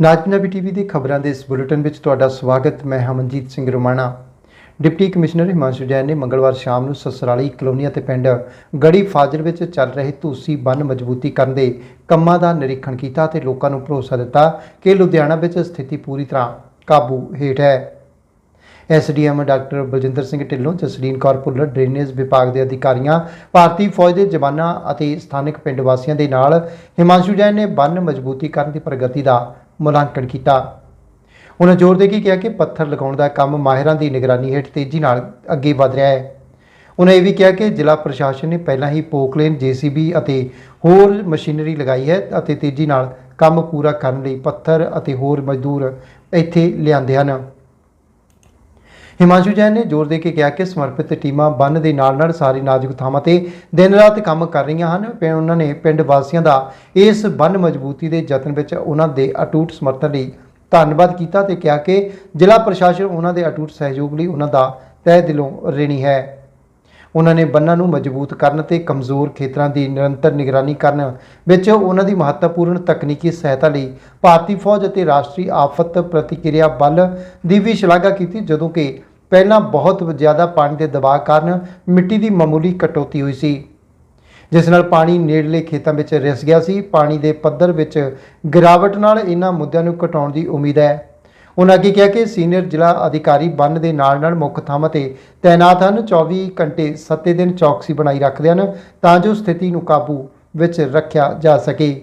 ਨਾਜ Punjabi TV ਦੇ ਖਬਰਾਂ ਦੇ ਇਸ ਬੁਲੇਟਿਨ ਵਿੱਚ ਤੁਹਾਡਾ ਸਵਾਗਤ, ਮੈਂ ਹਮਨਜੀਤ ਸਿੰਘ ਰੋਮਾਣਾ। ਡਿਪਟੀ ਕਮਿਸ਼ਨਰ ਹਿਮਾਂਸ਼ੂ ਜੈਨ ਨੇ ਮੰਗਲਵਾਰ ਸ਼ਾਮ ਨੂੰ ਸਸਰਾਲੀ ਕਲੋਨੀਆ ਅਤੇ ਪਿੰਡ ਗੜੀ ਫਾਜ਼ਲ ਵਿੱਚ ਚੱਲ ਰਹੇ ਧੂਸੀ ਬੰਨ ਮਜ਼ਬੂਤੀ ਕਰਨ ਦੇ ਕੰਮਾਂ ਦਾ ਨਿਰੀਖਣ ਕੀਤਾ ਤੇ ਲੋਕਾਂ ਨੂੰ ਭਰੋਸਾ ਦਿੱਤਾ ਕਿ ਲੁਧਿਆਣਾ ਵਿੱਚ ਸਥਿਤੀ ਪੂਰੀ ਤਰ੍ਹਾਂ ਕਾਬੂ ਹੇਠ ਹੈ। SDM doctor Baljinder Singh Dhillon Jasleen Kaur Bhullar, drainage ਵਿਭਾਗ ਦੇ ਅਧਿਕਾਰੀਆਂ, ਭਾਰਤੀ ਫੌਜ ਦੇ ਜਵਾਨਾਂ ਅਤੇ ਸਥਾਨਕ ਪਿੰਡ ਵਾਸੀਆਂ ਦੇ ਨਾਲ ਹਿਮਾਂਸ਼ੂ ਜੈਨ ਨੇ ਬੰਨ ਮਜ਼ਬੂਤੀ ਕਰਨ ਦੀ ਪ੍ਰਗਤੀ ਦਾ ਮੁਲਾਂਕਣ ਕੀਤਾ। ਉਹਨਾਂ ਜ਼ੋਰ ਦੇ ਕੇ ਕਿਹਾ ਕਿ ਪੱਥਰ ਲਗਾਉਣ ਦਾ ਕੰਮ ਮਾਹਿਰਾਂ ਦੀ ਨਿਗਰਾਨੀ ਹੇਠ ਤੇਜ਼ੀ ਨਾਲ ਅੱਗੇ ਵਧ ਰਿਹਾ ਹੈ। ਉਹਨਾਂ ਇਹ ਵੀ ਕਿਹਾ ਕਿ ਜ਼ਿਲ੍ਹਾ ਪ੍ਰਸ਼ਾਸਨ ਨੇ ਪਹਿਲਾਂ ਹੀ ਪੋਕਲੇਨ ਜੀਸੀਬੀ ਅਤੇ ਹੋਰ ਮਸ਼ੀਨਰੀ ਲਗਾਈ ਹੈ ਅਤੇ ਤੇਜ਼ੀ ਨਾਲ ਕੰਮ ਪੂਰਾ ਕਰਨ ਲਈ ਪੱਥਰ ਅਤੇ ਹੋਰ ਮਜ਼ਦੂਰ ਇੱਥੇ ਲਿਆਂਦੇ ਹਨ। ਹਿਮਾਂਸ਼ੂ ਜੈਨ ਨੇ ਜ਼ੋਰ ਦੇ ਕੇ ਕਿਹਾ ਕਿ ਸਮਰਪਿਤ ਟੀਮਾਂ ਬੰਨ ਦੇ ਨਾਲ ਨਾਲ ਸਾਰੀ ਨਾਜ਼ੁਕ ਥਾਵਾਂ ਤੇ ਦਿਨ ਰਾਤ ਕੰਮ ਕਰ ਰਹੀਆਂ ਹਨ। ਤੇ ਉਹਨਾਂ ਨੇ ਪਿੰਡ ਵਾਸੀਆਂ ਦਾ ਇਸ ਬੰਨ ਮਜ਼ਬੂਤੀ ਦੇ ਯਤਨ ਵਿੱਚ ਉਹਨਾਂ ਦੇ ਅਟੂਟ ਸਮਰਥਨ ਲਈ ਧੰਨਵਾਦ ਕੀਤਾ ਤੇ ਕਿਹਾ ਕਿ ਜ਼ਿਲ੍ਹਾ ਪ੍ਰਸ਼ਾਸਨ ਉਹਨਾਂ ਦੇ ਅਟੂਟ ਸਹਿਯੋਗ ਲਈ ਉਹਨਾਂ ਦਾ ਤਹਿ ਦਿਲੋਂ ਰਿਣੀ ਹੈ। ਉਹਨਾਂ ਨੇ ਬੰਨਾਂ ਨੂੰ ਮਜ਼ਬੂਤ ਕਰਨ ਤੇ ਕਮਜ਼ੋਰ ਖੇਤਰਾਂ ਦੀ ਨਿਰੰਤਰ ਨਿਗਰਾਨੀ ਕਰਨ ਵਿੱਚ ਉਹਨਾਂ ਦੀ ਮਹੱਤਵਪੂਰਨ ਤਕਨੀਕੀ ਸਹਾਇਤਾ ਲਈ ਭਾਰਤੀ ਫੌਜ ਅਤੇ ਰਾਸ਼ਟਰੀ ਆਫਤ ਪ੍ਰਤੀਕਿਰਿਆ ਬਲ ਦੀ ਵੀ ਸ਼ਲਾਘਾ ਕੀਤੀ, ਜਦੋਂ ਕਿ ਪਹਿਲਾਂ ਬਹੁਤ ਜ਼ਿਆਦਾ ਪਾਣੀ ਦੇ ਦਬਾਅ ਕਾਰਨ ਮਿੱਟੀ ਦੀ ਮਾਮੂਲੀ ਕਟੌਤੀ ਹੋਈ ਸੀ, ਜਿਸ ਨਾਲ ਪਾਣੀ ਨੇੜਲੇ ਖੇਤਾਂ ਵਿੱਚ ਰਿਸ ਗਿਆ ਸੀ। ਪਾਣੀ ਦੇ ਪੱਧਰ ਵਿੱਚ ਗਿਰਾਵਟ ਨਾਲ ਇਹਨਾਂ ਮੁੱਦਿਆਂ ਨੂੰ ਘਟਾਉਣ ਦੀ ਉਮੀਦ ਹੈ। ਉਹਨਾਂ ਅੱਗੇ ਕਿਹਾ ਕਿ ਸੀਨੀਅਰ ਜ਼ਿਲ੍ਹਾ ਅਧਿਕਾਰੀ ਬੰਨ ਦੇ ਨਾਲ ਨਾਲ ਮੁੱਖ ਥਾਵਾਂ ਤੇ ਤਾਇਨਾਤ ਹਨ। 24 ਘੰਟੇ 7 ਦਿਨ ਚੌਕਸੀ ਬਣਾਈ ਰੱਖਦੇ ਹਨ ਤਾਂ ਜੋ ਸਥਿਤੀ ਨੂੰ ਕਾਬੂ ਵਿੱਚ ਰੱਖਿਆ ਜਾ ਸਕੇ।